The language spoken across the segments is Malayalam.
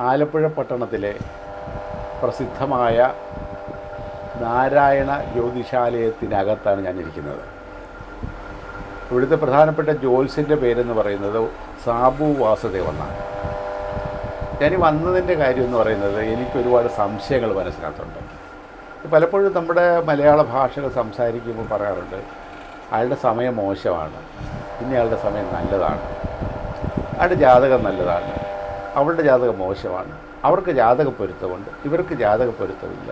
ആലപ്പുഴ പട്ടണത്തിലെ പ്രസിദ്ധമായ നാരായണ ജ്യോതിഷാലയത്തിനകത്താണ് ഞാൻ ഇരിക്കുന്നത് ഇവിടുത്തെ പ്രധാനപ്പെട്ട ജോത്സ്യന്റെ പേരെന്ന് പറയുന്നത് സാബു വാസുദേവ് എന്നാണ് ഞാൻ വന്നതിന്റെ കാര്യം എന്ന് പറയുന്നത് എനിക്ക് ഒരുപാട് സംശയങ്ങൾ മനസ്സിനകത്തുണ്ട്. പലപ്പോഴും നമ്മുടെ മലയാള ഭാഷകൾ സംസാരിക്കുമ്പോൾ പറയാറുണ്ട് അയാളുടെ സമയം മോശമാണ് ഇന്നയാളുടെ സമയം നല്ലതാണ് അയാളുടെ ജാതകം നല്ലതാണ് അവളുടെ ജാതകം മോശമാണ്. അവർക്ക് ജാതക പൊരുത്തമുണ്ട് ഇവർക്ക് ജാതക പൊരുത്തമില്ല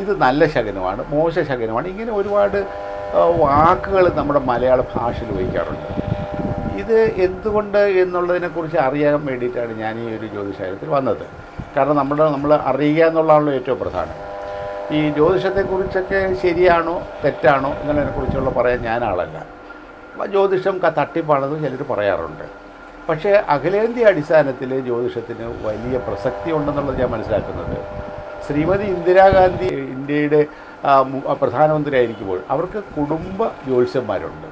ഇത് നല്ല ശകനമാണ് മോശ ശകനമാണ്. ഇങ്ങനെ ഒരുപാട് വാക്കുകൾ നമ്മുടെ മലയാള ഭാഷയിൽ ഉപയോഗിക്കാറുണ്ട്. ഇത് എന്തുകൊണ്ട് എന്നുള്ളതിനെക്കുറിച്ച് അറിയാൻ വേണ്ടിയിട്ടാണ് ഞാൻ ഈ ഒരു ജ്യോതിഷാലയത്തിൽ വന്നത്. കാരണം നമ്മുടെ നമ്മൾ അറിയുക എന്നുള്ളതാണല്ലോ ഏറ്റവും പ്രധാനം. ഈ ജ്യോതിഷത്തെക്കുറിച്ചൊക്കെ ശരിയാണോ തെറ്റാണോ എന്നുള്ളതിനെക്കുറിച്ചുള്ള പറയാൻ ഞാൻ ആളല്ല. ജ്യോതിഷം തട്ടിപ്പാണെന്ന് ചിലർ പറയാറുണ്ട്. പക്ഷേ അഖിലേന്ത്യ അടിസ്ഥാനത്തിൽ ജ്യോതിഷത്തിന് വലിയ പ്രസക്തി ഉണ്ടെന്നുള്ളത് ഞാൻ മനസ്സിലാക്കുന്നത്. ശ്രീമതി ഇന്ദിരാഗാന്ധി ഇന്ത്യയുടെ പ്രധാനമന്ത്രിയായിരിക്കുമ്പോൾ അവർക്ക് കുടുംബ ജ്യോത്സ്യന്മാരുണ്ട്.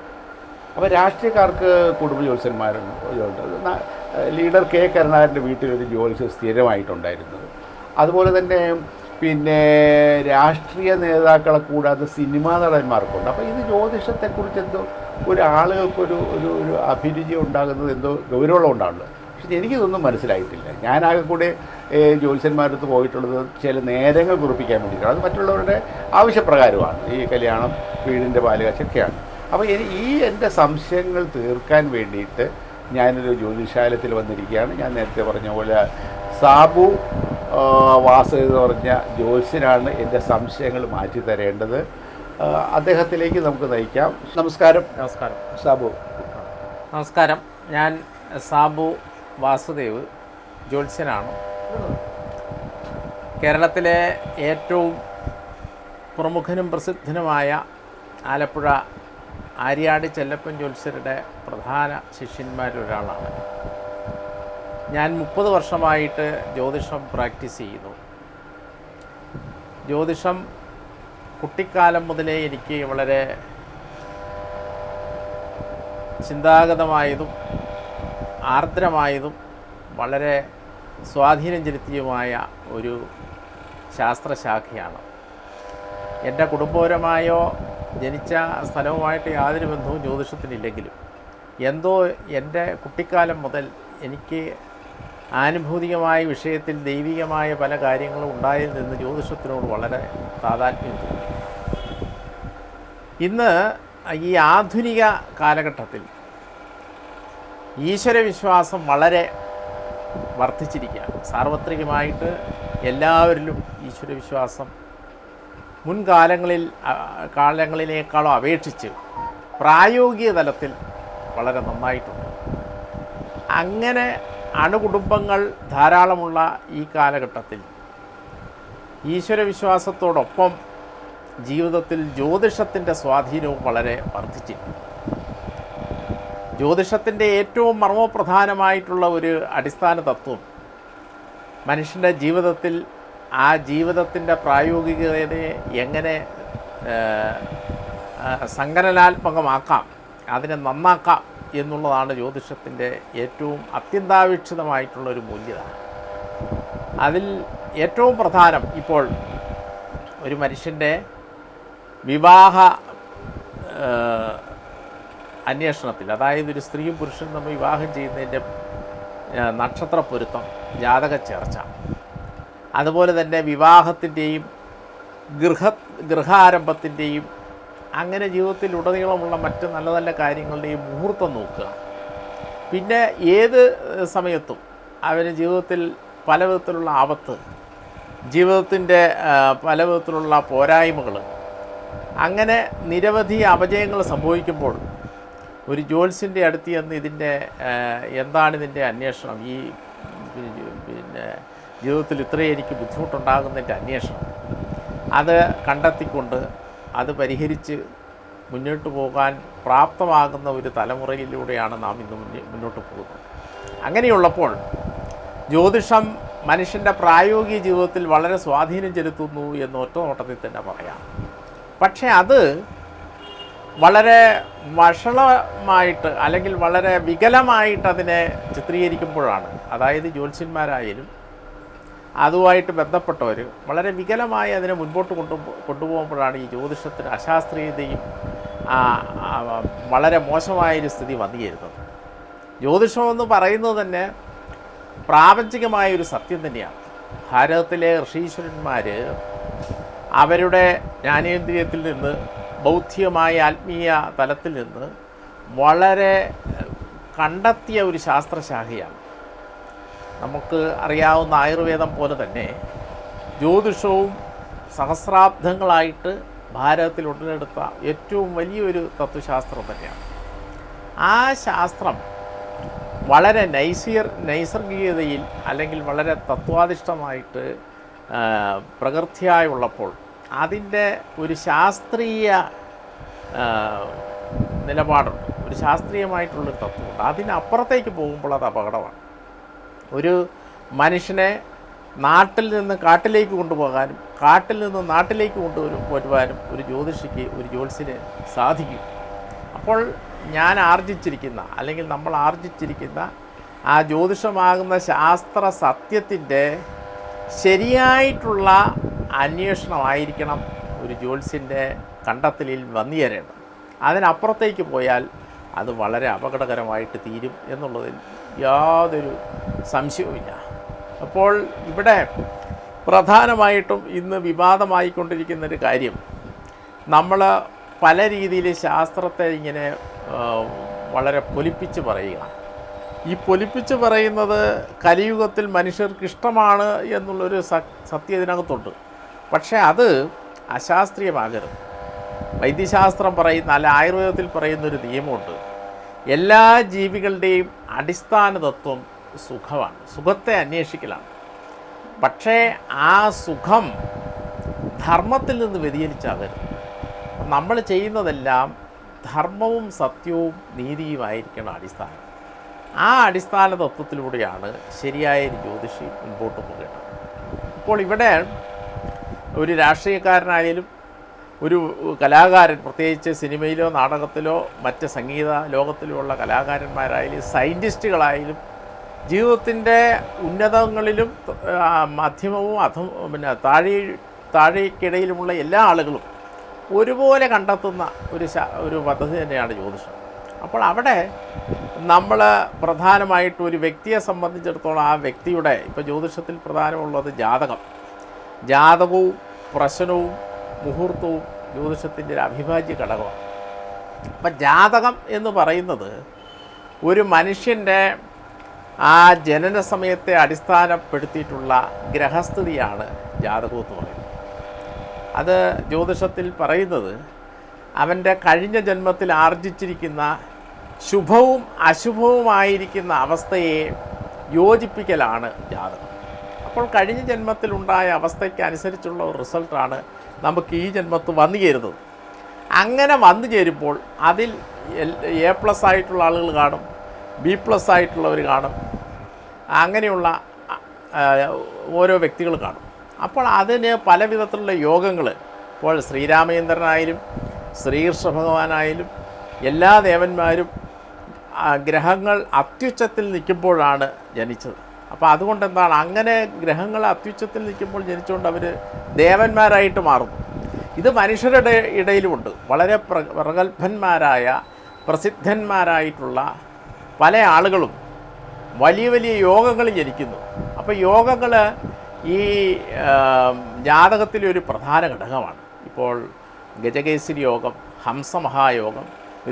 അപ്പോൾ രാഷ്ട്രീയക്കാർക്ക് കുടുംബ ജ്യോത്സ്യന്മാരുണ്ട് ലീഡർ കെ കരുണാകരന്റെ വീട്ടിലൊരു ജ്യോത്സ്യം സ്ഥിരമായിട്ടുണ്ടായിരുന്നത് അതുപോലെ തന്നെ പിന്നെ രാഷ്ട്രീയ നേതാക്കളെ കൂടാതെ സിനിമാ നടന്മാർക്കുണ്ട്. അപ്പോൾ ഇത് ജ്യോതിഷത്തെക്കുറിച്ച് എന്തോ ഒരു ആളുകൾക്കൊരു ഒരു ഒരു അഭിരുചി ഉണ്ടാകുന്നത് എന്തോ ഗൗരവം കൊണ്ടാണല്ലോ പക്ഷെ എനിക്കിതൊന്നും മനസ്സിലായിട്ടില്ല. ഞാനാകെ കൂടെ ജ്യോത്സ്യന്മാരടുത്ത് പോയിട്ടുള്ളത് ചില നേരങ്ങൾ കുറിപ്പിക്കാൻ വേണ്ടിയിട്ടാണ്. അത് മറ്റുള്ളവരുടെ ആവശ്യപ്രകാരമാണ്. ഈ കല്യാണം വീടിന്റെ പാലുകാശൊക്കെയാണ് അപ്പോൾ ഈ എന്റെ സംശയങ്ങൾ തീർക്കാൻ വേണ്ടിയിട്ട് ഞാനൊരു ജ്യോതിശാലയത്തിൽ വന്നിരിക്കുകയാണ്. ഞാൻ നേരത്തെ പറഞ്ഞ പോലെ സാബു വാസ എന്ന് പറഞ്ഞ ജ്യോത്സ്യനാണ് എന്റെ സംശയങ്ങൾ മാറ്റി തരേണ്ടത് അദ്ദേഹത്തിലേക്ക് നമുക്ക് നയിക്കാം. നമസ്കാരം. നമസ്കാരം. സാബു. നമസ്കാരം. ഞാൻ സാബു വാസുദേവ് ജ്യോത്സ്യനാണ്. കേരളത്തിലെ ഏറ്റവും പ്രമുഖനും പ്രസിദ്ധനുമായ ആലപ്പുഴ ആര്യാട് ചെല്ലപ്പൻ ജ്യോത്സ്യരുടെ പ്രധാന ശിഷ്യന്മാരൊരാളാണ് ഞാൻ മുപ്പത് വർഷമായിട്ട് ജ്യോതിഷം പ്രാക്ടീസ് ചെയ്യുന്നു. ജ്യോതിഷം കുട്ടിക്കാലം മുതലേ എനിക്ക് വളരെ ചിന്താഗതമായതും ആർദ്രമായതും വളരെ സ്വാധീനം ചെലുത്തിയതുമായ ഒരു ശാസ്ത്രശാഖയാണ്. എന്റെ കുടുംബപരമായോ ജനിച്ച സ്ഥലവുമായിട്ട് യാതൊരു ബന്ധവും ജ്യോതിഷത്തിനില്ലെങ്കിലും എന്തോ എന്റെ കുട്ടിക്കാലം മുതൽ എനിക്ക് ആനുഭൂതികമായ വിഷയത്തിൽ ദൈവികമായ പല കാര്യങ്ങളും ഉണ്ടായിരുന്നെന്ന് നിന്ന് ജ്യോതിഷത്തിനോട് വളരെ താതാത്മ്യം തോന്നി. ഇന്ന് ഈ ആധുനിക കാലഘട്ടത്തിൽ ഈശ്വരവിശ്വാസം വളരെ വർദ്ധിച്ചിരിക്കുകയാണ്. സാർവത്രികമായിട്ട് എല്ലാവരിലും ഈശ്വരവിശ്വാസം മുൻകാലങ്ങളിൽ കാലങ്ങളിലേക്കാളും അപേക്ഷിച്ച് പ്രായോഗിക തലത്തിൽ വളരെ നന്നായിട്ടുണ്ട്. അങ്ങനെ അണുകുടുംബങ്ങൾ ധാരാളമുള്ള ഈ കാലഘട്ടത്തിൽ. ഈശ്വരവിശ്വാസത്തോടൊപ്പം ജീവിതത്തിൽ ജ്യോതിഷത്തിന്റെ സ്വാധീനവും വളരെ വർദ്ധിച്ചിട്ടുണ്ട്. ജ്യോതിഷത്തിന്റെ ഏറ്റവും മർമ്മപ്രധാനമായിട്ടുള്ള ഒരു അടിസ്ഥാന തത്വം മനുഷ്യന്റെ ജീവിതത്തിൽ ആ ജീവിതത്തിന്റെ പ്രായോഗികതയെ എങ്ങനെ സങ്കലനാത്മകമാക്കാം അതിനെ നന്നാക്കാം എന്നുള്ളതാണ് ജ്യോതിഷത്തിന്റെ ഏറ്റവും അത്യന്താപേക്ഷിതമായിട്ടുള്ളൊരു മൂല്യത അതിൽ ഏറ്റവും പ്രധാനം ഇപ്പോൾ ഒരു മനുഷ്യന്റെ വിവാഹ അന്വേഷണത്തിൽ അതായത് ഒരു സ്ത്രീയും പുരുഷനും നമ്മൾ വിവാഹം ചെയ്യുന്നതിന്റെ നക്ഷത്ര പൊരുത്തം ജാതക ചേർച്ച. അതുപോലെ തന്നെ വിവാഹത്തിന്റെയും ഗൃഹ ഗൃഹാരംഭത്തിന്റെയും അങ്ങനെ ജീവിതത്തിൽ ഉടനീളമുള്ള മറ്റ് നല്ല നല്ല കാര്യങ്ങളുടെയും മുഹൂർത്തം നോക്കുക. പിന്നെ ഏത് സമയത്തും അവന് ജീവിതത്തിൽ പല വിധത്തിലുള്ള ആപത്ത് ജീവിതത്തിന്റെ പല വിധത്തിലുള്ള പോരായ്മകൾ അങ്ങനെ നിരവധി അപജയങ്ങൾ സംഭവിക്കുമ്പോൾ ഒരു ജോൽസിന്റെ അടുത്ത് ചെന്ന് ഇതിന്റെ എന്താണ് ഇതിന്റെ അന്വേഷണം? ഈ പിന്നെ ജീവിതത്തിൽ ഇത്രയും എനിക്ക് ബുദ്ധിമുട്ടുണ്ടാകുന്നതിന്റെ അന്വേഷണം. അത് കണ്ടെത്തിക്കൊണ്ട് അത് പരിഹരിച്ച് മുന്നോട്ട് പോകാൻ പ്രാപ്തമാകുന്ന ഒരു തലമുറയിലൂടെയാണ് നാം ഇന്ന് മുന്നേ മുന്നോട്ട് പോകുന്നത്. അങ്ങനെയുള്ളപ്പോൾ ജ്യോതിഷം മനുഷ്യന്റെ പ്രായോഗിക ജീവിതത്തിൽ വളരെ സ്വാധീനം ചെലുത്തുന്നു എന്ന് ഒറ്റ നോട്ടത്തിൽ തന്നെ പറയാം. പക്ഷേ അത് വളരെ വഷളമായിട്ട് അല്ലെങ്കിൽ വളരെ വികലമായിട്ട് അതിനെ ചിത്രീകരിക്കുമ്പോഴാണ്. അതായത് ജ്യോത്സ്യന്മാരായാലും അതുമായിട്ട് ബന്ധപ്പെട്ടവർ വളരെ വികലമായി അതിനെ മുൻപോട്ട് കൊണ്ടു കൊണ്ടുപോകുമ്പോഴാണ് ഈ ജ്യോതിഷത്തിന് അശാസ്ത്രീയതയും വളരെ മോശമായൊരു സ്ഥിതി വന്നു ചേരുന്നത് ജ്യോതിഷമെന്ന് പറയുന്നത് തന്നെ പ്രാപഞ്ചികമായ ഒരു സത്യം തന്നെയാണ്. ഭാരതത്തിലെ ഋഷീശ്വരന്മാർ അവരുടെ ജ്ഞാനേന്ദ്രിയത്തിൽ നിന്ന് ബൗദ്ധികമായ ആത്മീയ തലത്തിൽ നിന്ന് വളരെ കണ്ടെത്തിയ ഒരു ശാസ്ത്രശാഖയാണ്. നമുക്ക് അറിയാവുന്ന ആയുർവേദം പോലെ തന്നെ ജ്യോതിഷവും സഹസ്രാബ്ദങ്ങളായിട്ട് ഭാരതത്തിൽ ഉടലെടുത്ത ഏറ്റവും വലിയൊരു തത്വശാസ്ത്രം തന്നെയാണ്. ആ ശാസ്ത്രം വളരെ നൈസിയർ നൈസർഗികതയിൽ അല്ലെങ്കിൽ വളരെ തത്വാധിഷ്ഠമായിട്ട് പ്രകൃതിയായി പ്രകൃതിയായുള്ളപ്പോൾ അതിന്റെ ഒരു ശാസ്ത്രീയ നിലപാടുണ്ട്. ഒരു ശാസ്ത്രീയമായിട്ടുള്ളൊരു തത്വമുണ്ട്. അതിനപ്പുറത്തേക്ക് പോകുമ്പോൾ അത് അപകടമാണ്. ഒരു മനുഷ്യനെ നാട്ടിൽ നിന്ന് കാട്ടിലേക്ക് കൊണ്ടുപോകാനും കാട്ടിൽ നിന്ന് നാട്ടിലേക്ക് കൊണ്ടുവരും വരുവാനും ഒരു ജ്യോതിഷിക്ക് ഒരു ജ്യോത്സ്യന് സാധിക്കും. അപ്പോൾ ഞാൻ ആർജിച്ചിരിക്കുന്ന അല്ലെങ്കിൽ നമ്മൾ ആർജിച്ചിരിക്കുന്ന ആ ജ്യോതിഷമാകുന്ന ശാസ്ത്ര സത്യത്തിന്റെ ശരിയായിട്ടുള്ള അന്വേഷണമായിരിക്കണം ഒരു ജ്യോത്സ്യന്റെ കണ്ടെത്തലിൽ വന്നു ചേരേണ്ടത് അതിനപ്പുറത്തേക്ക് പോയാൽ അത് വളരെ അപകടകരമായിട്ട് തീരും എന്നുള്ളതിൽ യാതൊരു സംശയവുമില്ല. അപ്പോൾ ഇവിടെ പ്രധാനമായിട്ടും ഇന്ന് വിവാദമായിക്കൊണ്ടിരിക്കുന്നൊരു കാര്യം നമ്മൾ പല രീതിയിൽ ശാസ്ത്രത്തെ ഇങ്ങനെ വളരെ പൊലിപ്പിച്ച് പറയുക ഈ പൊലിപ്പിച്ച് പറയുന്നത് കലിയുഗത്തിൽ മനുഷ്യർക്ക് ഇഷ്ടമാണ് എന്നുള്ളൊരു സ സത്യ ഇതിനകത്തുണ്ട്. പക്ഷേ അത് അശാസ്ത്രീയമാകരുത്. വൈദ്യശാസ്ത്രം പറയുന്ന അല്ല ആയുർവേദത്തിൽ പറയുന്നൊരു നിയമമുണ്ട്. എല്ലാ ജീവികളുടെയും അടിസ്ഥാന തത്വം സുഖമാണ്. സുഖത്തെ അന്വേഷിക്കലാണ്. പക്ഷേ ആ സുഖം ധർമ്മത്തിൽ നിന്ന് വ്യതിചലിച്ചാകരുത് നമ്മൾ ചെയ്യുന്നതെല്ലാം ധർമ്മവും സത്യവും നീതിയുമായിരിക്കണം അടിസ്ഥാനം. ആ അടിസ്ഥാന തത്വത്തിലൂടെയാണ് ശരിയായ ഒരു ജ്യോതിഷി മുൻപോട്ട് പോകേണ്ടത്. അപ്പോൾ ഇവിടെ ഒരു രാഷ്ട്രീയക്കാരനായാലും ഒരു കലാകാരൻ പ്രത്യേകിച്ച് സിനിമയിലോ നാടകത്തിലോ മറ്റ് സംഗീത ലോകത്തിലോ ഉള്ള കലാകാരന്മാരായാലും സയന്റിസ്റ്റുകളായാലും ജീവിതത്തിന്റെ ഉന്നതങ്ങളിലും മാധ്യമവും അധം പിന്നെ താഴെ താഴേക്കിടയിലുമുള്ള എല്ലാ ആളുകളും ഒരുപോലെ കണ്ടെത്തുന്ന ഒരു ഒരു പദ്ധതി തന്നെയാണ് ജ്യോതിഷം. അപ്പോൾ അവിടെ നമ്മൾ പ്രധാനമായിട്ട് ഒരു വ്യക്തിയെ സംബന്ധിച്ചിടത്തോളം ആ വ്യക്തിയുടെ ഇപ്പോൾ ജ്യോതിഷത്തിൽ പ്രധാനമുള്ളത് ജാതകം. ജാതകവും പ്രശ്നവും മുഹൂർത്തവും ജ്യോതിഷത്തിന്റെ ഒരു അവിഭാജ്യ ഘടകമാണ്. അപ്പം ജാതകം എന്ന് പറയുന്നത് ഒരു മനുഷ്യന്റെ ആ ജനന സമയത്തെ അടിസ്ഥാനപ്പെടുത്തിയിട്ടുള്ള ഗ്രഹസ്ഥിതിയാണ് ജാതകം എന്ന് പറയുന്നത്. അത് ജ്യോതിഷത്തിൽ പറയുന്നത് അവന്റെ കഴിഞ്ഞ ജന്മത്തിൽ ആർജിച്ചിരിക്കുന്ന ശുഭവും അശുഭവുമായിരിക്കുന്ന അവസ്ഥയെ യോജിപ്പിക്കലാണ് ജാതകം. അപ്പോൾ കഴിഞ്ഞ ജന്മത്തിലുണ്ടായ അവസ്ഥയ്ക്ക് അനുസരിച്ചുള്ള ഒരു റിസൾട്ടാണ് നമുക്ക് ഈ ജന്മത്ത് വന്നു ചേരുന്നത്. അങ്ങനെ വന്നു ചേരുമ്പോൾ അതിൽ എ പ്ലസ് ആയിട്ടുള്ള ആളുകൾ കാണും ബി പ്ലസ് ആയിട്ടുള്ളവർ കാണും. അങ്ങനെയുള്ള ഓരോ വ്യക്തികൾ കാണും. അപ്പോൾ അതിന് പല വിധത്തിലുള്ള യോഗങ്ങൾ ഇപ്പോൾ ശ്രീരാമചന്ദ്രനായാലും ശ്രീകൃഷ്ണ ഭഗവാനായാലും എല്ലാ ദേവന്മാരും ഗ്രഹങ്ങൾ അത്യുച്ചത്തിൽ നിൽക്കുമ്പോഴാണ് ജനിച്ചത്. അപ്പോൾ അതുകൊണ്ട് എന്താണ് അങ്ങനെ ഗ്രഹങ്ങൾ അത്യുച്ചത്തിൽ നിൽക്കുമ്പോൾ ജനിച്ചുകൊണ്ട് അവർ ദേവന്മാരായിട്ട് മാറുന്നു. ഇത് മനുഷ്യരുടെ ഇടയിലുമുണ്ട്. വളരെ പ്ര പ്രഗത്ഭന്മാരായ പ്രസിദ്ധന്മാരായിട്ടുള്ള പല ആളുകളും വലിയ വലിയ യോഗങ്ങൾ ജനിക്കുന്നു. അപ്പോൾ യോഗങ്ങൾ ഈ ജാതകത്തിലെ ഒരു പ്രധാന ഘടകമാണ്. ഇപ്പോൾ ഗജകേസരി യോഗം ഹംസമഹായോഗം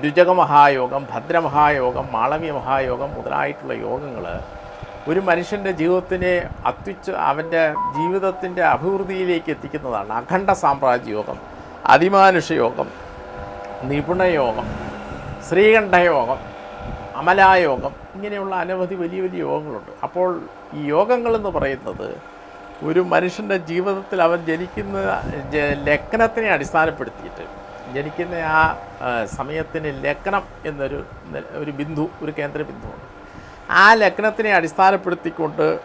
രുചകമഹായോഗം ഭദ്രമഹായോഗം മാളവ്യ മഹായോഗം മുതലായിട്ടുള്ള യോഗങ്ങൾ ഒരു മനുഷ്യന്റെ ജീവിതത്തിനെ അത്യുച്ച അവന്റെ ജീവിതത്തിന്റെ അഭിവൃദ്ധിയിലേക്ക് എത്തിക്കുന്നതാണ് അഖണ്ഡ സാമ്രാജ്യയോഗം അതിമാനുഷയോഗം അതിമാനുഷ യോഗം നിപുണയോഗം ശ്രീകണ്ഠയോഗം അമലായോഗം ഇങ്ങനെയുള്ള അനവധി വലിയ വലിയ യോഗങ്ങളുണ്ട്. അപ്പോൾ ഈ യോഗങ്ങളെന്ന് പറയുന്നത് ഒരു മനുഷ്യന്റെ ജീവിതത്തിൽ അവൻ ജനിക്കുന്ന ലഗ്നത്തിനെ അടിസ്ഥാനപ്പെടുത്തിയിട്ട് ജനിക്കുന്ന ആ, സമയത്തിന് ലഗ്നം എന്നൊരു ഒരു ബിന്ദു ഒരു കേന്ദ്ര ബിന്ദുവുണ്ട് ആ ലഗ്നത്തിനെ അടിസ്ഥാനപ്പെടുത്തിക്കൊണ്ട്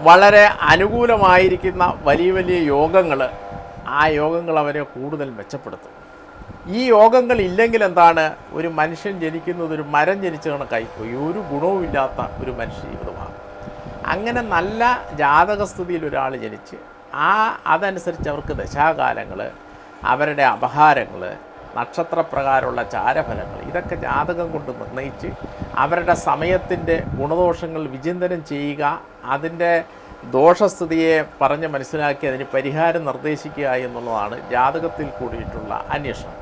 വളരെ അനുകൂലമായിരിക്കുന്ന വലിയ വലിയ യോഗങ്ങൾ ആ യോഗങ്ങൾ അവരെ കൂടുതൽ മെച്ചപ്പെടുത്തും. ഈ യോഗങ്ങൾ ഇല്ലെങ്കിൽ എന്താണ്? ഒരു മനുഷ്യൻ ജനിക്കുന്നത് ഒരു മരം ജനിച്ച കണക്കായി ഒരു ഗുണവുമില്ലാത്ത ഒരു മനുഷ്യ ജീവിതമാണ്. അങ്ങനെ നല്ല ജാതകസ്ഥിതിയിൽ ഒരാൾ ജനിച്ച് ആ അതനുസരിച്ച് അവർക്ക് ദശാകാലങ്ങൾ അവരുടെ അപഹാരങ്ങൾ നക്ഷത്രപ്രകാരമുള്ള ചാരഫലങ്ങൾ. ഇതൊക്കെ ജാതകം കൊണ്ട് നിർണയിച്ച് അവരുടെ സമയത്തിന്റെ ഗുണദോഷങ്ങൾ വിചിന്തനം ചെയ്യുക അതിന്റെ ദോഷസ്ഥിതിയെ പറഞ്ഞ് മനസ്സിലാക്കി അതിന് പരിഹാരം നിർദ്ദേശിക്കുക എന്നുള്ളതാണ് ജാതകത്തിൽ കൂടിയിട്ടുള്ള അന്വേഷണം.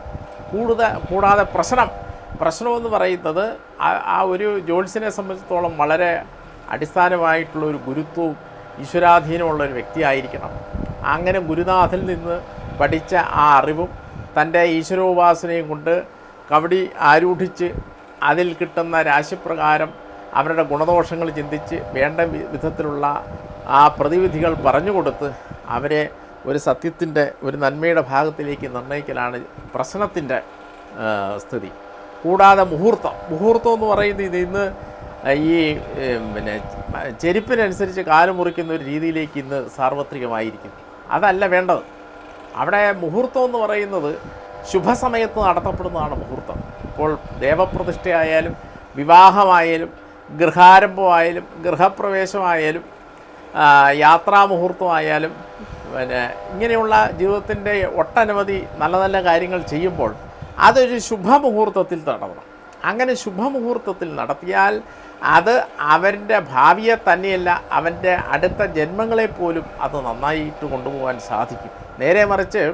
കൂടുതൽ കൂടാതെ പ്രശ്നം. പ്രശ്നമെന്ന് പറയുന്നത് ആ- ആ ഒരു ജോത്സ്യനെ സംബന്ധിച്ചിടത്തോളം വളരെ അടിസ്ഥാനമായിട്ടുള്ള ഒരു ഗുരുത്വവും ഈശ്വരാധീനമുള്ള ഒരു വ്യക്തിയായിരിക്കണം. അങ്ങനെ ഗുരുനാഥിൽ നിന്ന് പഠിച്ച ആ അറിവും തന്റെ ഈശ്വരോപാസനയും കൊണ്ട് കവടി ആരൂഢിച്ച് അതിൽ കിട്ടുന്ന രാശിപ്രകാരം അവരുടെ ഗുണദോഷങ്ങൾ ചിന്തിച്ച് വേണ്ട വിധത്തിലുള്ള ആ പ്രതിവിധികൾ പറഞ്ഞു കൊടുത്ത് അവരെ ഒരു സത്യത്തിന്റെ ഒരു നന്മയുടെ ഭാഗത്തിലേക്ക് നിർണയിക്കലാണ് പ്രശ്നത്തിന്റെ സ്ഥിതി. കൂടാതെ മുഹൂർത്തം. മുഹൂർത്തം എന്ന് പറയുന്നത് ഇത് ഇന്ന് ഈ പിന്നെ ചെരുപ്പിനനുസരിച്ച് കാൽ മുറിക്കുന്ന ഒരു രീതിയിലേക്ക് ഇന്ന് സാർവത്രികമായിരിക്കും അതല്ല വേണ്ടത്. അവിടെ മുഹൂർത്തം എന്ന് പറയുന്നത് ശുഭസമയത്ത് നടത്തപ്പെടുന്നതാണ് മുഹൂർത്തം. ഇപ്പോൾ ദേവപ്രതിഷ്ഠയായാലും വിവാഹമായാലും ഗൃഹാരംഭമായാലും ഗൃഹപ്രവേശമായാലും യാത്രാമുഹൂർത്തമായാലും പിന്നെ ഇങ്ങനെയുള്ള ജീവിതത്തിന്റെ ഒട്ടനവധി നല്ല നല്ല കാര്യങ്ങൾ ചെയ്യുമ്പോൾ അതൊരു ശുഭമുഹൂർത്തത്തിൽ നടത്തണം അങ്ങനെ ശുഭമുഹൂർത്തത്തിൽ നടത്തിയാൽ അത് അവന്റെ ഭാവിയെ തന്നെയല്ല അവന്റെ അടുത്ത ജന്മങ്ങളെ പോലും അത് നന്നായിട്ട് കൊണ്ടുപോകാൻ സാധിക്കും. നേരെ മറിച്ച്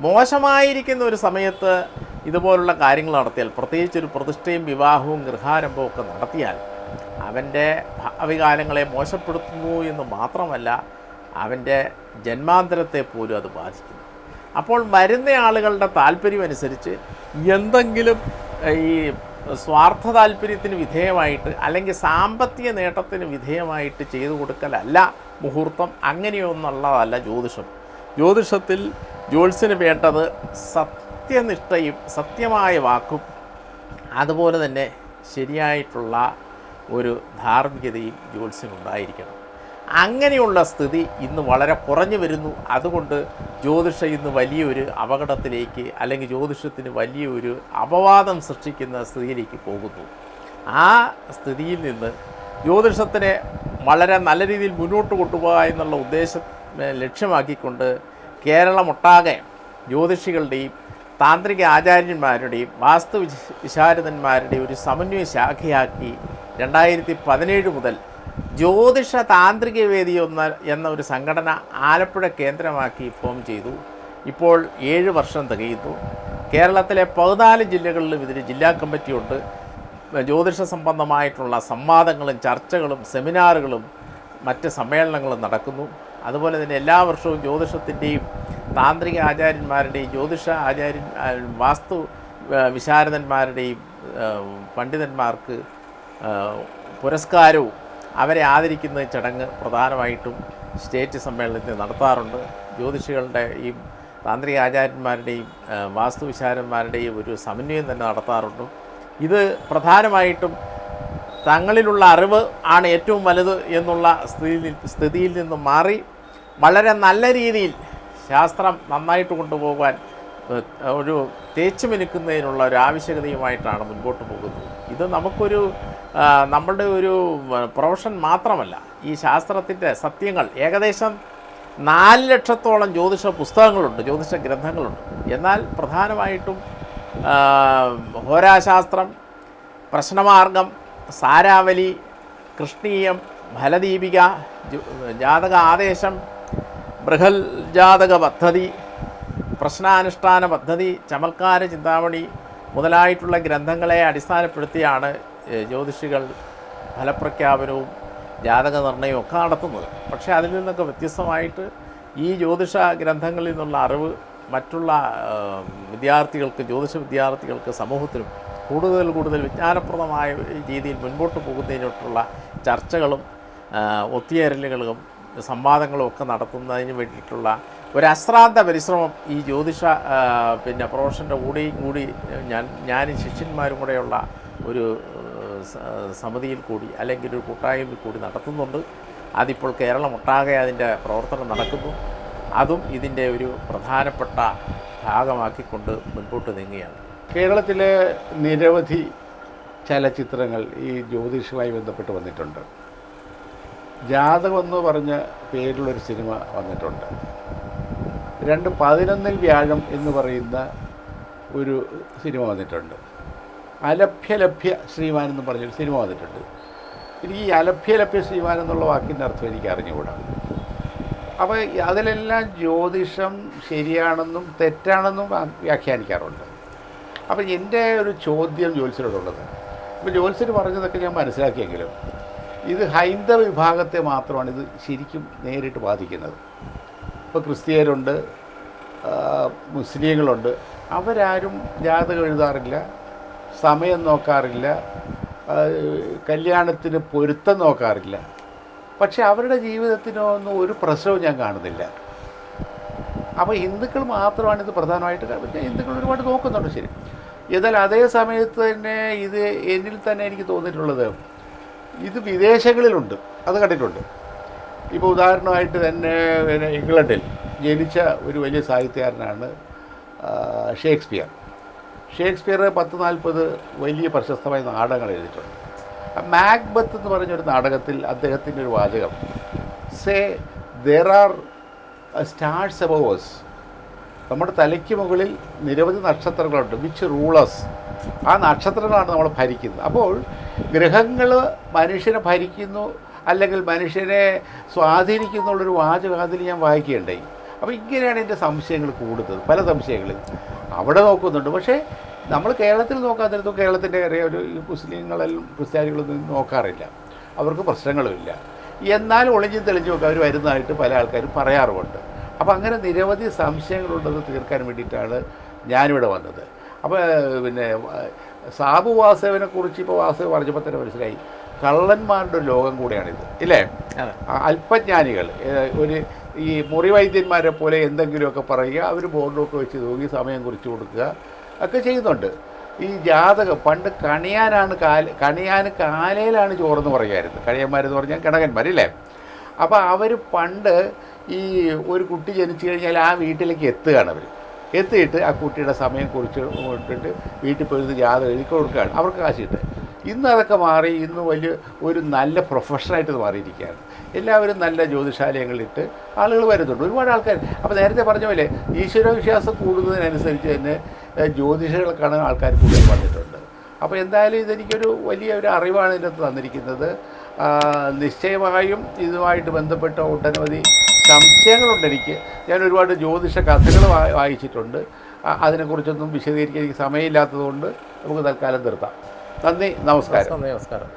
മോശമായിരിക്കുന്ന ഒരു സമയത്ത് ഇതുപോലുള്ള കാര്യങ്ങൾ നടത്തിയാൽ പ്രത്യേകിച്ച് ഒരു പ്രതിഷ്ഠയും വിവാഹവും ഗൃഹാരംഭവും ഒക്കെ നടത്തിയാൽ അവന്റെ ഭാവി കാലങ്ങളെ മോശപ്പെടുത്തുന്നു എന്ന് മാത്രമല്ല അവന്റെ ജന്മാന്തരത്തെ പോലും അത് ബാധിക്കുന്നു. അപ്പോൾ വരുന്ന ആളുകളുടെ താല്പര്യമനുസരിച്ച് എന്തെങ്കിലും ഈ സ്വാർത്ഥ താല്പര്യത്തിന് വിധേയമായിട്ട് അല്ലെങ്കിൽ സാമ്പത്തിക നേട്ടത്തിന് വിധേയമായിട്ട് ചെയ്തു കൊടുക്കലല്ല മുഹൂർത്തം അങ്ങനെയൊന്നുള്ളതല്ല ജ്യോതിഷം. ജ്യോതിഷത്തിൽ ജ്യോത്സ്യന് വേണ്ടത് സത്യനിഷ്ഠയും സത്യമായ വാക്കും അതുപോലെ തന്നെ ശരിയായിട്ടുള്ള ഒരു ധാർമ്മികതയും ജ്യോത്സ്യനുണ്ടായിരിക്കണം. അങ്ങനെയുള്ള സ്ഥിതി ഇന്ന് വളരെ കുറഞ്ഞു വരുന്നു. അതുകൊണ്ട് ജ്യോതിഷ ഇന്ന് വലിയൊരു അപകടത്തിലേക്ക് അല്ലെങ്കിൽ ജ്യോതിഷത്തിന് വലിയൊരു അപവാദം സൃഷ്ടിക്കുന്ന സ്ഥിതിയിലേക്ക് പോകുന്നു. ആ സ്ഥിതിയിൽ നിന്ന് ജ്യോതിഷത്തിനെ വളരെ നല്ല രീതിയിൽ മുന്നോട്ട് കൊണ്ടുപോകുക എന്നുള്ള ഉദ്ദേശം ലക്ഷ്യമാക്കിക്കൊണ്ട് കേരളമൊട്ടാകെ ജ്യോതിഷികളുടെയും താന്ത്രിക ആചാര്യന്മാരുടെയും വാസ്തു വിശാരദന്മാരുടെയും ഒരു സമന്വയ ശാഖയാക്കി രണ്ടായിരത്തി പതിനേഴ് മുതൽ ജ്യോതിഷ താന്ത്രിക വേദി ഒന്ന് എന്ന ഒരു സംഘടന ആലപ്പുഴ കേന്ദ്രമാക്കി ഫോം ചെയ്തു. ഇപ്പോൾ ഏഴ് വർഷം തികയുന്നു. കേരളത്തിലെ പതിനാല് ജില്ലകളിലും ഇതിന് ജില്ലാ കമ്മിറ്റിയുണ്ട്. ജ്യോതിഷ സംബന്ധമായിട്ടുള്ള സംവാദങ്ങളും ചർച്ചകളും സെമിനാറുകളും മറ്റ് സമ്മേളനങ്ങളും നടക്കുന്നു. അതുപോലെ തന്നെ എല്ലാ വർഷവും ജ്യോതിഷത്തിന്റെയും താന്ത്രിക ആചാര്യന്മാരുടെയും ജ്യോതിഷ ആചാര്യൻ വാസ്തു വിശാരദന്മാരുടെയും പണ്ഡിതന്മാർക്ക് പുരസ്കാരവും അവരെ ആദരിക്കുന്ന ചടങ്ങ് പ്രധാനമായിട്ടും സ്റ്റേറ്റ് സമ്മേളനത്തിൽ നടത്താറുണ്ട്. ജ്യോതിഷികളുടെ ഈ താന്ത്രിക ആചാര്യന്മാരുടെയും വാസ്തുവിശാരന്മാരുടെയും ഒരു സമന്വയം തന്നെ നടത്താറുണ്ട്. ഇത് പ്രധാനമായിട്ടും തങ്ങളിലുള്ള അറിവ് ആണ് ഏറ്റവും വലുത് എന്നുള്ള സ്ഥിതിയിൽ സ്ഥിതിയിൽ നിന്നും മാറി വളരെ നല്ല രീതിയിൽ ശാസ്ത്രം നന്നായിട്ട് കൊണ്ടുപോകാൻ ഒരു തേച്ചു മിനുക്കുന്നതിനുള്ള ഒരു ആവശ്യകതയുമായിട്ടാണ് മുൻപോട്ട് പോകുന്നത്. ഇത് നമുക്കൊരു നമ്മളുടെ ഒരു പ്രൊഫഷൻ മാത്രമല്ല ഈ ശാസ്ത്രത്തിന്റെ സത്യങ്ങൾ. ഏകദേശം നാല് ലക്ഷത്തോളം ജ്യോതിഷ പുസ്തകങ്ങളുണ്ട് ജ്യോതിഷ ഗ്രന്ഥങ്ങളുണ്ട്. എന്നാൽ പ്രധാനമായിട്ടും ഹോരാശാസ്ത്രം പ്രശ്നമാർഗം സാരാവലി കൃഷ്ണീയം ഫലദീപിക ജാതക ആദേശം ബൃഹൽ ജാതക പദ്ധതി പ്രശ്നാനുഷ്ഠാന പദ്ധതി ചമൽക്കാര ചിന്താമണി മുതലായിട്ടുള്ള ഗ്രന്ഥങ്ങളെ അടിസ്ഥാനപ്പെടുത്തിയാണ് ജ്യോതിഷികൾ ഫലപ്രഖ്യാപനവും ജാതക നിർണയവും ഒക്കെ നടത്തുന്നത്. പക്ഷേ അതിൽ നിന്നൊക്കെ വ്യത്യസ്തമായിട്ട് ഈ ജ്യോതിഷ ഗ്രന്ഥങ്ങളിൽ നിന്നുള്ള അറിവ് മറ്റുള്ള വിദ്യാർത്ഥികൾക്ക് ജ്യോതിഷ വിദ്യാർത്ഥികൾക്ക് സമൂഹത്തിനും കൂടുതൽ കൂടുതൽ വിജ്ഞാനപ്രദമായ രീതിയിൽ മുൻപോട്ട് പോകുന്നതിനോട്ടുള്ള ചർച്ചകളും ഒത്തിയേരലുകളും സംവാദങ്ങളും ഒക്കെ നടത്തുന്നതിന് വേണ്ടിയിട്ടുള്ള ഒരു അശ്രാന്ത പരിശ്രമം ഈ ജ്യോതിഷ പിന്നെ പ്രൊഫഷന്റെ കൂടെയും കൂടി ഞാൻ ഞാനും ശിഷ്യന്മാരും കൂടെയുള്ള ഒരു സമിതിയിൽ കൂടി അല്ലെങ്കിൽ ഒരു കൂട്ടായ്മയിൽ കൂടി നടത്തുന്നുണ്ട്. അതിപ്പോൾ കേരളമൊട്ടാകെ അതിന്റെ പ്രവർത്തനം നടക്കുന്നു. അതും ഇതിന്റെ ഒരു പ്രധാനപ്പെട്ട ഭാഗമാക്കിക്കൊണ്ട് മുൻപോട്ട് നീങ്ങുകയാണ്. കേരളത്തിലെ നിരവധി ചലച്ചിത്രങ്ങൾ ഈ ജ്യോതിഷുമായി ബന്ധപ്പെട്ട് വന്നിട്ടുണ്ട്. ജാതകം എന്ന് പറഞ്ഞ പേരിലുള്ളൊരു സിനിമ വന്നിട്ടുണ്ട്. രണ്ട് പതിനൊന്നിൽ വ്യാഴം എന്ന് പറയുന്ന ഒരു സിനിമ വന്നിട്ടുണ്ട്. അലഭ്യലഭ്യ ശ്രീമാൻ എന്ന് പറഞ്ഞൊരു സിനിമ വന്നിട്ടുണ്ട്. എനിക്ക് ഈ അലഭ്യലഭ്യ ശ്രീമാൻ എന്നുള്ള വാക്കിന്റെ അർത്ഥം എനിക്ക് അറിഞ്ഞുകൂടാ. അപ്പോൾ അതിലെല്ലാം ജ്യോതിഷം ശരിയാണെന്നും തെറ്റാണെന്നും വ്യാഖ്യാനിക്കാറുണ്ട്. അപ്പോൾ എന്റെ ഒരു ചോദ്യം ജ്യോത്സ്യരോടുള്ളത്. അപ്പോൾ ജ്യോത്സ്യർ പറഞ്ഞതൊക്കെ ഞാൻ മനസ്സിലാക്കിയെങ്കിലും ഇത് ഹൈന്ദവ വിഭാഗത്തെ മാത്രമാണ് ഇത് ശരിക്കും നേരിട്ട് ബാധിക്കുന്നത്. ഇപ്പോൾ ക്രിസ്ത്യരുണ്ട് മുസ്ലിങ്ങളുണ്ട്. അവരാരും ജാതകം എഴുതാറില്ല. സമയം നോക്കാറില്ല. കല്യാണത്തിന് പൊരുത്തം നോക്കാറില്ല. പക്ഷെ അവരുടെ ജീവിതത്തിനൊന്നും ഒരു പ്രശ്നവും ഞാൻ കാണുന്നില്ല. അപ്പോൾ ഹിന്ദുക്കൾ മാത്രമാണ് ഇത് പ്രധാനമായിട്ട് പിന്നെ ഹിന്ദുക്കൾ ഒരുപാട് നോക്കുന്നുണ്ട് ശരി. എന്നാൽ അതേ സമയത്ത് തന്നെ ഇത് എന്നിൽ തന്നെ എനിക്ക് തോന്നിയിട്ടുള്ളത് ഇത് വിദേശങ്ങളിലുണ്ട്. അത് കണ്ടിട്ടുണ്ട്. ഇപ്പോൾ ഉദാഹരണമായിട്ട് തന്നെ പിന്നെ ഇംഗ്ലണ്ടിൽ ജനിച്ച ഒരു വലിയ സാഹിത്യകാരനാണ് ഷേക്സ്പിയർ. ഷേക്സ്പിയർ പത്ത് നാൽപ്പത് വലിയ പ്രശസ്തമായ നാടകങ്ങൾ എഴുതിയിട്ടുണ്ട്. മാക്ബത്ത് എന്ന് പറഞ്ഞൊരു നാടകത്തിൽ അദ്ദേഹത്തിന്റെ ഒരു വാചകം say there are stars above us നമ്മുടെ തലയ്ക്ക് മുകളിൽ നിരവധി നക്ഷത്രങ്ങളുണ്ട്. വിച്ച് റൂളേഴ്സ് ആ നക്ഷത്രങ്ങളാണ് നമ്മൾ ഭരിക്കുന്നത്. അപ്പോൾ ഗ്രഹങ്ങൾ മനുഷ്യനെ ഭരിക്കുന്നു അല്ലെങ്കിൽ മനുഷ്യനെ സ്വാധീനിക്കുന്നു എന്നുള്ളൊരു വാചകം അതിൽ ഞാൻ വായിക്കുകയുണ്ടായി. അപ്പോൾ ഇങ്ങനെയാണ് എന്റെ സംശയങ്ങൾ കൂടുന്നത് പല സംശയങ്ങളിൽ. അവിടെ നോക്കുന്നുണ്ട്. പക്ഷേ നമ്മൾ കേരളത്തിൽ നോക്കാത്തിടത്തും കേരളത്തിന്റെ ഒരു മുസ്ലിങ്ങളെല്ലാം ക്രിസ്ത്യാനികളൊന്നും നോക്കാറില്ല. അവർക്ക് പ്രശ്നങ്ങളുമില്ല. എന്നാൽ ഒളിഞ്ഞും തെളിഞ്ഞു ഒക്കെ അവർ വരുന്നതായിട്ട് പല ആൾക്കാരും പറയാറുമുണ്ട്. അപ്പോൾ അങ്ങനെ നിരവധി സംശയങ്ങളുണ്ടെന്ന് തീർക്കാൻ വേണ്ടിയിട്ടാണ് ഞാനിവിടെ വന്നത്. അപ്പോൾ പിന്നെ സാബു വാസവനെ കുറിച്ച് ഇപ്പോൾ വാസവ് പറഞ്ഞപ്പോൾ തന്നെ മനസ്സിലായി. കള്ളന്മാരുടെ ഒരു ലോകം കൂടിയാണിത്. ഇല്ലേ? അല്പജ്ഞാനികൾ ഒരു ഈ മുറിവൈദ്യന്മാരെ പോലെ എന്തെങ്കിലുമൊക്കെ പറയുക അവർ ബോർഡൊക്കെ വെച്ച് തൂങ്ങി സമയം കുറിച്ച് കൊടുക്കുക ഒക്കെ ചെയ്യുന്നുണ്ട്. ഈ ജാതകം പണ്ട് കണിയാനാണ് കാല കണിയാൻ കാലയിലാണ് ചോറെന്ന് പറയുമായിരുന്നു കണിയന്മാരെന്ന് പറഞ്ഞാൽ കിണകന്മാരില്ലേ അപ്പോൾ അവർ പണ്ട് ഈ ഒരു കുട്ടി ജനിച്ചു കഴിഞ്ഞാൽ ആ വീട്ടിലേക്ക് എത്തുകയാണ് അവർ എത്തിയിട്ട് ആ കുട്ടിയുടെ സമയം കുറിച്ച് കൊണ്ടിട്ട് വീട്ടിൽ പോയി ജാതകം എഴുതി കൊടുക്കുകയാണ്. അവർക്ക് കാശ് കിട്ടുക. ഇന്ന് അതൊക്കെ മാറി ഇന്ന് വലിയ ഒരു നല്ല പ്രൊഫഷനായിട്ട് മാറിയിരിക്കുകയാണ്. എല്ലാവരും നല്ല ജ്യോതിശാലയങ്ങളിട്ട് ആളുകൾ വരുന്നുണ്ട്. ഒരുപാട് ആൾക്കാർ അപ്പോൾ നേരത്തെ പറഞ്ഞ പോലെ ഈശ്വരവിശ്വാസം കൂടുന്നതിനനുസരിച്ച് തന്നെ ജ്യോതിഷകൾക്കാണ് ആൾക്കാർ കൂടുതൽ വന്നിട്ടുണ്ട്. അപ്പോൾ എന്തായാലും ഇതെനിക്കൊരു വലിയ ഒരു അറിവാണ് ഇതിനകത്ത് തന്നിരിക്കുന്നത്. നിശ്ചയമായും ഇതുമായിട്ട് ബന്ധപ്പെട്ട ഒട്ടനവധി സംശയങ്ങളുണ്ട് എനിക്ക്. ഞാൻ ഒരുപാട് ജ്യോതിഷ കഥകൾ വായിച്ചിട്ടുണ്ട്. അതിനെക്കുറിച്ചൊന്നും വിശദീകരിക്കാൻ എനിക്ക് സമയമില്ലാത്തതുകൊണ്ട് നമുക്ക് തൽക്കാലം നിർത്താം. നന്ദി നമസ്കാരം നമസ്കാരം.